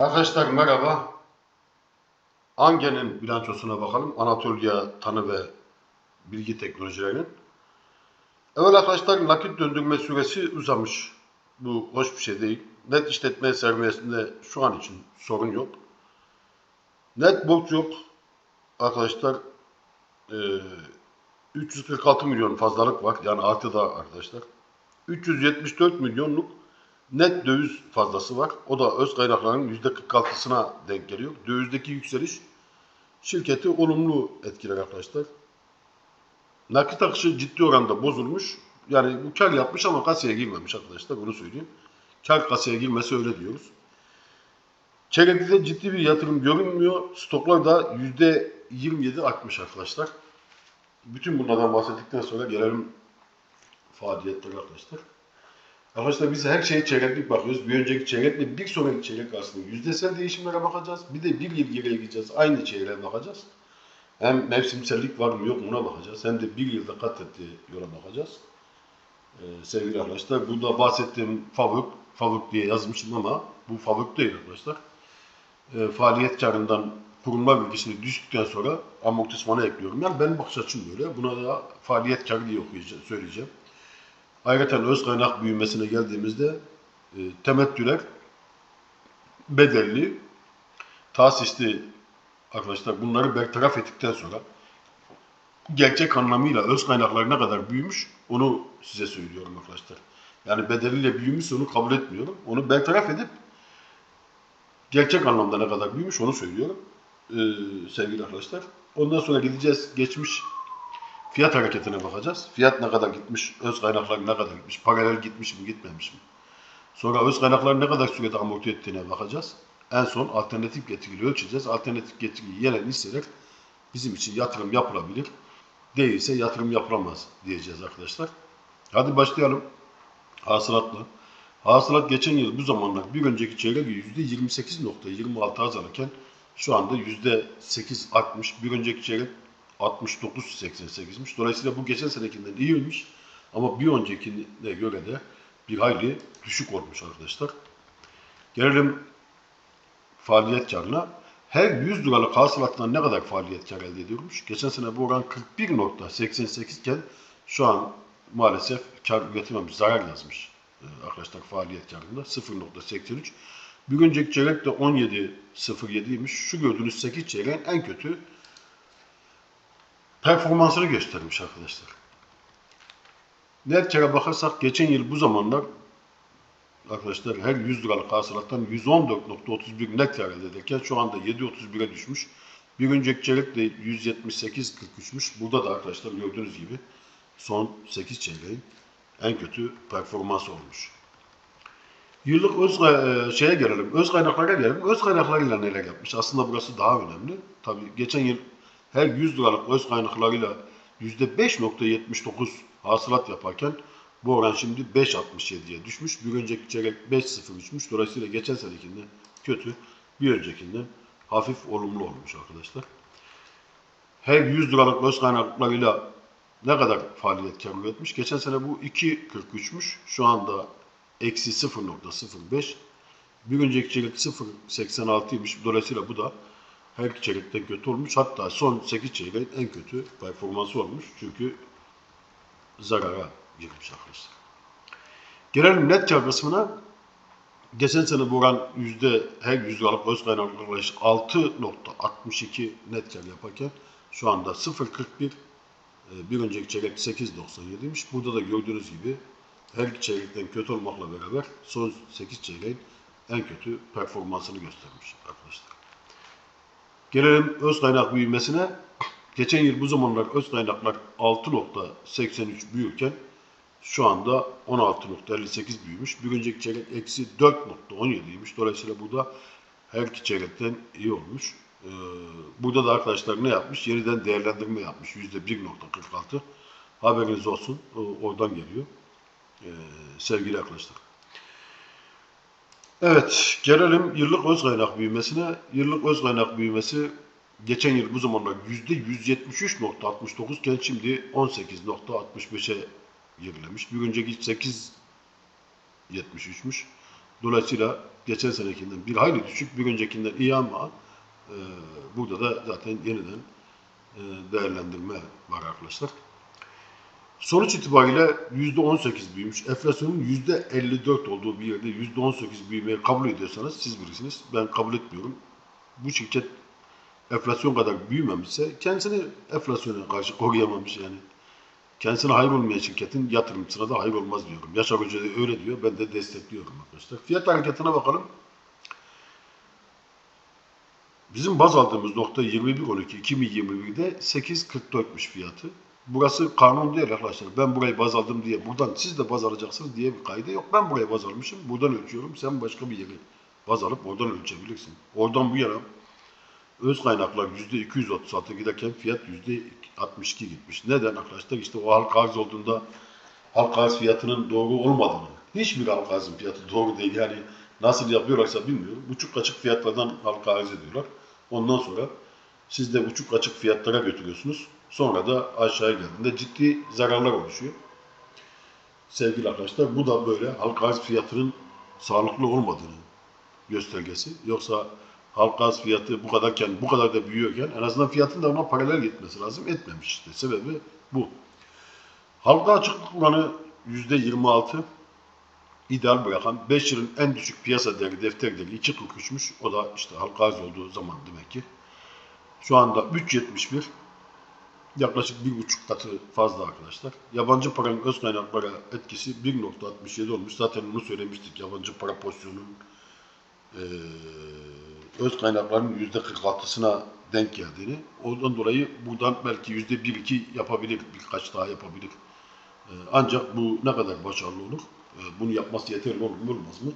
Arkadaşlar merhaba. Ange'nin bilançosuna bakalım. Anatolia Tanı ve Bilgi Teknolojilerinin. Evet arkadaşlar nakit döndürme süresi uzamış. Bu hoş bir şey değil. Net işletme sermayesinde şu an için sorun yok. Net borç yok. Arkadaşlar eee 346 milyon fazlalık var. Yani artıda arkadaşlar. 374 milyonluk net döviz fazlası var. O da öz kaynakların %46'sına denk geliyor. Dövizdeki yükseliş şirketi olumlu etkiler arkadaşlar. Nakit akışı ciddi oranda bozulmuş. Yani bu kar yapmış ama kasaya girmemiş arkadaşlar. Bunu söyleyeyim. Kar kasaya girmesi öyle diyoruz. Çeyrekte ciddi bir yatırım görünmüyor. Stoklar da %27 artmış arkadaşlar. Bütün bunlardan bahsettikten sonra gelelim faaliyetlere arkadaşlar. Arkadaşlar biz her şeye çeyreklik bakıyoruz. Bir önceki çeyrekle bir sonraki çeyrek arasında yüzdesel değişimlere bakacağız. Bir de bir yıl geriye gideceğiz. Aynı çeyreğe bakacağız. Hem mevsimsellik var mı yok mu ona bakacağız. Hem de bir yılda kat ettiği yola bakacağız. Ee, sevgili arkadaşlar burada bahsettiğim fabrik, fabrik diye yazmışım ama bu fabrik değil arkadaşlar. Ee, faaliyet karından kurumlar bilgisini düştükten sonra amortismana ekliyorum. Yani benim bakış açım böyle. Buna da faaliyet karı diye okuyacağım, söyleyeceğim. Ayrıca öz kaynak büyümesine geldiğimizde e, temettüler bedelli, tahsisli arkadaşlar bunları bertaraf ettikten sonra gerçek anlamıyla öz kaynaklar ne kadar büyümüş onu size söylüyorum arkadaşlar. Yani bedeliyle büyümüş onu kabul etmiyorum. Onu bertaraf edip gerçek anlamda ne kadar büyümüş onu söylüyorum ee, sevgili arkadaşlar. Ondan sonra gideceğiz geçmiş fiyat hareketine bakacağız. Fiyat ne kadar gitmiş, öz kaynaklar ne kadar gitmiş, paralel gitmiş mi gitmemiş mi? Sonra öz kaynaklar ne kadar sürede amorti ettiğine bakacağız. En son alternatif getiriyi ölçeceğiz. Alternatif getiriyi yenen hisseler bizim için yatırım yapılabilir. Değilse yatırım yapılamaz diyeceğiz arkadaşlar. Hadi başlayalım. Hasılatla. Hasılat geçen yıl bu zamanlar bir önceki çeyrek %28.26 azalırken şu anda %8 artmış. Bir önceki çeyrek 69.88'miş. Dolayısıyla bu geçen senekinden iyiymiş. Ama bir öncekine göre de bir hayli düşük olmuş arkadaşlar. Gelelim faaliyet karına. Her 100 liralık hasılattan ne kadar faaliyet kar elde ediyormuş? Geçen sene bu oran 41.88 iken şu an maalesef kar üretememiş, zarar yazmış e, arkadaşlar faaliyet karında 0.83. Bir önceki çeyrek de 17.07'ymiş. Şu gördüğünüz 8 çeyreğin en kötü performansını göstermiş arkadaşlar. Net kere bakarsak geçen yıl bu zamanlar arkadaşlar her 100 liralık hasılattan 114.31 net kar elde ederken şu anda 7.31'e düşmüş. Bir önceki çeyrek de 178.43'müş. Burada da arkadaşlar gördüğünüz gibi son 8 çeyreğin en kötü performansı olmuş. Yıllık öz e, şeye gelelim, öz kaynaklara gelelim. Öz kaynaklarıyla neler yapmış? Aslında burası daha önemli. Tabii geçen yıl her 100 liralık öz kaynaklarıyla %5.79 hasılat yaparken bu oran şimdi 5.67'ye düşmüş. Bir önceki çeyrek 5.03'müş. Dolayısıyla geçen senekinden kötü, bir öncekinden hafif olumlu olmuş arkadaşlar. Her 100 liralık öz kaynaklarıyla ne kadar faaliyet kar üretmiş? Geçen sene bu 2.43'müş. Şu anda eksi 0.05. Bir önceki çeyrek 0.86'ymış. Dolayısıyla bu da her iki çeyrekten kötü olmuş. Hatta son 8 çeyreğin en kötü performansı olmuş. Çünkü zarara girmiş arkadaşlar. Gelelim net kar kısmına. Geçen sene bu oran yüzde, her yüzde alıp öz kaynaklı 6.62 net kar yaparken şu anda 0.41 e, bir önceki çeyrek 8.97'ymiş. Burada da gördüğünüz gibi her iki çeyrekten kötü olmakla beraber son 8 çeyreğin en kötü performansını göstermiş arkadaşlar. Gelelim öz kaynak büyümesine. Geçen yıl bu zamanlar öz kaynaklar 6.83 büyürken şu anda 16.58 büyümüş. Bir önceki çeyrek eksi 4.17'ymiş. Dolayısıyla burada her iki çeyrekten iyi olmuş. Ee, burada da arkadaşlar ne yapmış? Yeniden değerlendirme yapmış. %1.46. Haberiniz olsun. O- Oradan geliyor. Ee, sevgili arkadaşlar. Evet, gelelim yıllık öz kaynak büyümesine. Yıllık öz kaynak büyümesi geçen yıl bu zamanlar %173.69 iken şimdi 18.65'e gerilemiş. Bir önceki 8.73'müş. Dolayısıyla geçen senekinden bir hayli düşük, bir öncekinden iyi ama e, burada da zaten yeniden e, değerlendirme var arkadaşlar. Sonuç itibariyle %18 büyümüş. Enflasyonun %54 olduğu bir yerde %18 büyümeyi kabul ediyorsanız siz birisiniz. Ben kabul etmiyorum. Bu şirket enflasyon kadar büyümemişse kendisini enflasyona karşı koruyamamış yani. Kendisine hayır olmayan şirketin yatırımcısına da hayır olmaz diyorum. Yaşar Hoca öyle diyor. Ben de destekliyorum arkadaşlar. Fiyat hareketine bakalım. Bizim baz aldığımız nokta 21.12 2021'de 8.44'müş fiyatı. Burası kanun değil arkadaşlar. Ben burayı baz aldım diye buradan siz de baz alacaksınız diye bir kaydı yok. Ben buraya baz almışım. Buradan ölçüyorum. Sen başka bir yeri baz alıp oradan ölçebilirsin. Oradan bu yana öz kaynaklar %236 giderken fiyat %62 gitmiş. Neden arkadaşlar? İşte o halka arz olduğunda halka arz fiyatının doğru olmadığını, hiçbir halka arzın fiyatı doğru değil. Yani nasıl yapıyorlarsa bilmiyorum. Buçuk açık fiyatlardan halka arz ediyorlar. Ondan sonra siz de buçuk açık fiyatlara götürüyorsunuz. Sonra da aşağıya geldiğinde ciddi zararlar oluşuyor. Sevgili arkadaşlar bu da böyle halka arz fiyatının sağlıklı olmadığını göstergesi. Yoksa halka arz fiyatı bu kadarken, bu kadar da büyüyorken en azından fiyatın da ona paralel gitmesi lazım. Etmemiş işte. Sebebi bu. Halka açıklık oranı %26 ideal bırakan 5 yılın en düşük piyasa değeri defter değeri 2.43'müş. O da işte halka arz olduğu zaman demek ki. Şu anda 3.71 yaklaşık bir buçuk katı fazla arkadaşlar. Yabancı paranın öz kaynaklara etkisi 1.67 olmuş. Zaten bunu söylemiştik. Yabancı para pozisyonunun eee öz kaynakların %46'sına denk geldiğini. Ondan dolayı buradan belki %1-2 yapabilir, birkaç daha yapabilir. Ee, Ancak bu ne kadar başarılı olur? Ee, Bunu yapması yeterli olur mu olmaz mı?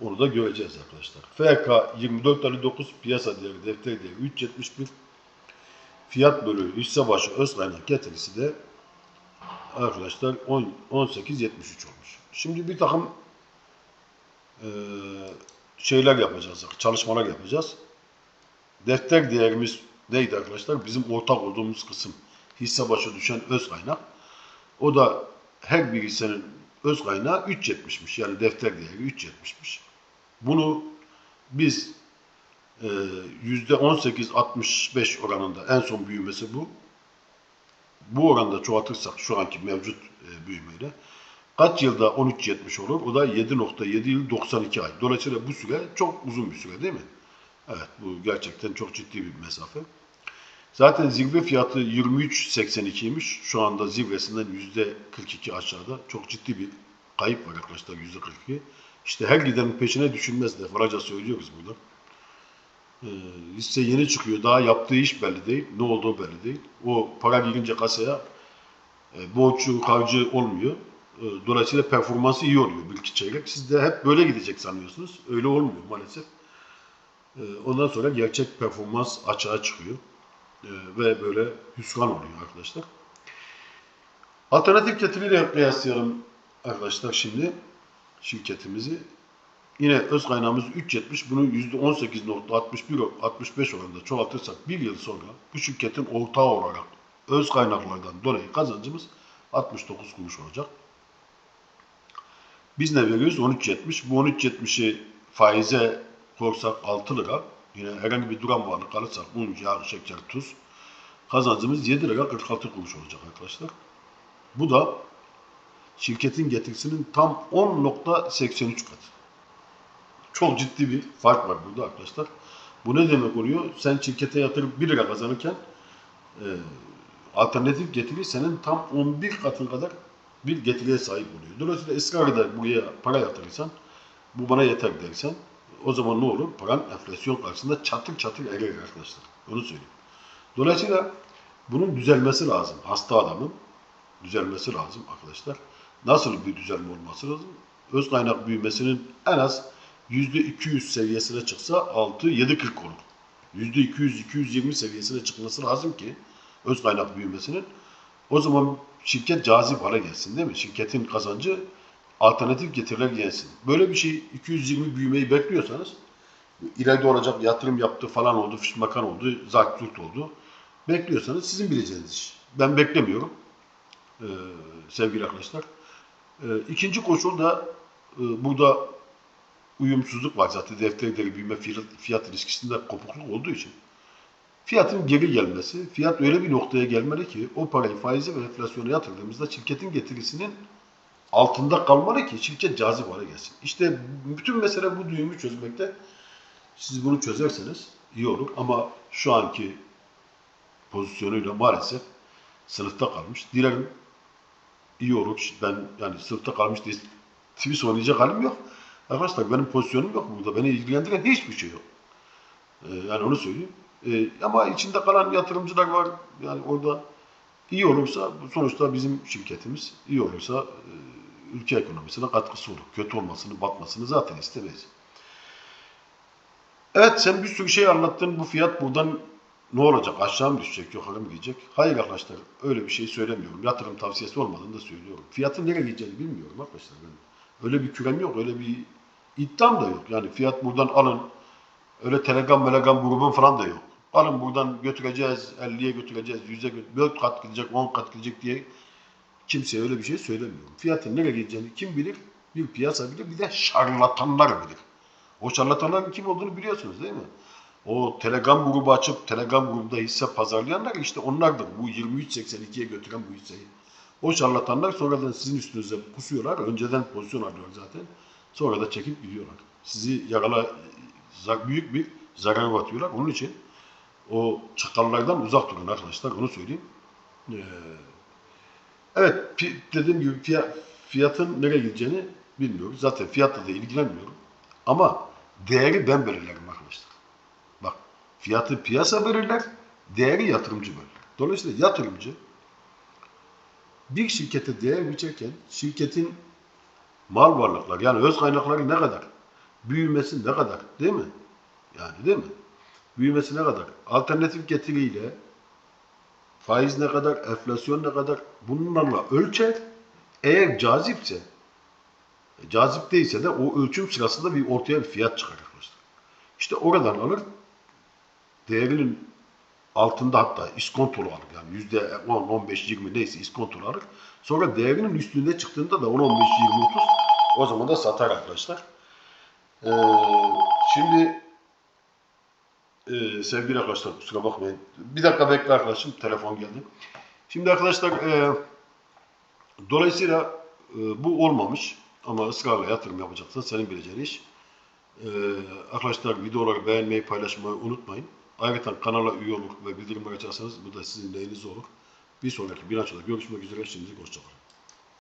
Onu da göreceğiz arkadaşlar. FK 24.59 piyasa değeri defter değeri 3.71 fiyat bölü hisse başı öz kaynak getirisi de arkadaşlar 10 18.73 olmuş. Şimdi bir takım eee şeyler yapacağız, çalışmalar yapacağız. Defter değerimiz neydi arkadaşlar? Bizim ortak olduğumuz kısım hisse başı düşen öz kaynak. O da her bir hissenin öz kaynağı 3.70'miş. Yani defter değeri 3.70'miş. Bunu biz e, %18-65 oranında en son büyümesi bu. Bu oranda çoğaltırsak şu anki mevcut e, büyümeyle kaç yılda 13.70 olur? O da 7.7 yıl 92 ay. Dolayısıyla bu süre çok uzun bir süre değil mi? Evet bu gerçekten çok ciddi bir mesafe. Zaten zirve fiyatı 23.82'ymiş. Şu anda zirvesinden %42 aşağıda. Çok ciddi bir kayıp var arkadaşlar %42. İşte her gidenin peşine düşülmez defalarca söylüyoruz burada. Hisse yeni çıkıyor. Daha yaptığı iş belli değil. Ne olduğu belli değil. O para girince kasaya e, borçlu, harcı olmuyor. E, Dolayısıyla performansı iyi oluyor bir iki çeyrek. Siz de hep böyle gidecek sanıyorsunuz. Öyle olmuyor maalesef. E, Ondan sonra gerçek performans açığa çıkıyor. E, Ve böyle hüsran oluyor arkadaşlar. Alternatif getiriyle kıyaslayalım arkadaşlar şimdi şirketimizi. Yine öz kaynağımız 3.70. Bunu %18.61 65 oranında çoğaltırsak bir yıl sonra bu şirketin ortağı olarak öz kaynaklardan dolayı kazancımız 69 kuruş olacak. Biz ne veriyoruz? 13.70. Bu 13.70'i faize korsak 6 lira. Yine herhangi bir duran varlık kalırsak un, yağ, şeker, tuz. Kazancımız 7 lira 46 kuruş olacak arkadaşlar. Bu da şirketin getirisinin tam 10.83 katı. Çok ciddi bir fark var burada arkadaşlar. Bu ne demek oluyor? Sen şirkete yatırıp 1 lira kazanırken e, alternatif getiri senin tam 11 katın kadar bir getiriye sahip oluyor. Dolayısıyla ısrar eder buraya para yatırırsan, bu bana yeter dersen, o zaman ne olur? Paran enflasyon karşısında çatır çatır erir arkadaşlar. Onu söyleyeyim. Dolayısıyla bunun düzelmesi lazım. Hasta adamın düzelmesi lazım arkadaşlar. Nasıl bir düzelme olması lazım? Öz kaynak büyümesinin en az %200 seviyesine çıksa 6-7-40 olur. %200-220 seviyesine çıkması lazım ki öz kaynak büyümesinin o zaman şirket cazip hale gelsin değil mi? Şirketin kazancı alternatif getiriler gelsin. Böyle bir şey 220 büyümeyi bekliyorsanız ileride olacak yatırım yaptı falan oldu, makan oldu, zart zurt oldu. Bekliyorsanız sizin bileceğiniz iş. Ben beklemiyorum ee, sevgili arkadaşlar. Ee, ikinci koşul da e, burada uyumsuzluk var zaten defterdeki büyüme fiyat, fiyat ilişkisinde kopukluk olduğu için. Fiyatın geri gelmesi, fiyat öyle bir noktaya gelmeli ki o parayı faize ve enflasyona yatırdığımızda şirketin getirisinin altında kalmalı ki şirket cazip hale gelsin. İşte bütün mesele bu düğümü çözmekte. Siz bunu çözerseniz iyi olur ama şu anki pozisyonuyla maalesef sınıfta kalmış. Dilerim iyi olur. Ben yani sınıfta kalmış diye tweet oynayacak halim yok. Arkadaşlar benim pozisyonum yok burada. Beni ilgilendiren hiçbir şey yok. Ee, yani onu söyleyeyim. Ee, ama içinde kalan yatırımcılar var. Yani orada iyi olursa sonuçta bizim şirketimiz iyi olursa e, ülke ekonomisine katkısı olur. Kötü olmasını, batmasını zaten istemeyiz. Evet sen bir sürü şey anlattın. Bu fiyat buradan ne olacak? Aşağı mı düşecek, yukarı mı gidecek? Hayır arkadaşlar öyle bir şey söylemiyorum. Yatırım tavsiyesi olmadığını da söylüyorum. Fiyatın nereye gideceğini bilmiyorum arkadaşlar. Ben öyle bir kürem yok, öyle bir iddiam da yok. Yani fiyat buradan alın. Öyle Telegram, Telegram grubun falan da yok. Alın buradan götüreceğiz, 50'ye götüreceğiz, 100'e götüreceğiz, 4 kat gidecek, 10 kat gidecek diye kimseye öyle bir şey söylemiyorum. Fiyatın nereye gideceğini kim bilir? Bir piyasa bilir, bir de şarlatanlar bilir. O şarlatanların kim olduğunu biliyorsunuz değil mi? O Telegram grubu açıp Telegram grubunda hisse pazarlayanlar işte onlardır. Bu 23.82'ye götüren bu hisseyi. O şarlatanlar sonradan sizin üstünüze kusuyorlar. Önceden pozisyon alıyorlar zaten. Sonra da çekip gidiyorlar. Sizi yarala büyük bir zarar batıyorlar. Onun için o çakallardan uzak durun arkadaşlar. Onu söyleyeyim. Ee, evet dediğim gibi fiyat, fiyatın nereye gideceğini bilmiyoruz. Zaten fiyatla da ilgilenmiyorum. Ama değeri ben belirlerim arkadaşlar. Bak fiyatı piyasa belirler, değeri yatırımcı belirler. Dolayısıyla yatırımcı bir şirkete değer biçerken şirketin mal varlıklar yani öz kaynakları ne kadar, büyümesi ne kadar değil mi? Yani değil mi? Büyümesi ne kadar? Alternatif getiriyle faiz ne kadar, enflasyon ne kadar bunlarla ölçer. Eğer cazipse e, cazip değilse de o ölçüm sırasında bir ortaya bir fiyat çıkar. İşte oradan alır değerinin altında hatta iskontolu alır. Yani yüzde 10, 15, 20 neyse iskontolu alır. Sonra değerinin üstünde çıktığında da 10, 15, 20, 30 o zaman da satar arkadaşlar. Ee, şimdi e, sevgili arkadaşlar kusura bakmayın. Bir dakika bekle arkadaşım. Telefon geldi. Şimdi arkadaşlar e, dolayısıyla e, bu olmamış ama ısrarla yatırım yapacaksan senin bileceğin iş. E, arkadaşlar videoları beğenmeyi paylaşmayı unutmayın. Ayrıca kanala üye olur ve bildirimleri açarsanız bu da sizin lehinize olur. Bir sonraki bilançoda görüşmek üzere. Şimdilik hoşçakalın.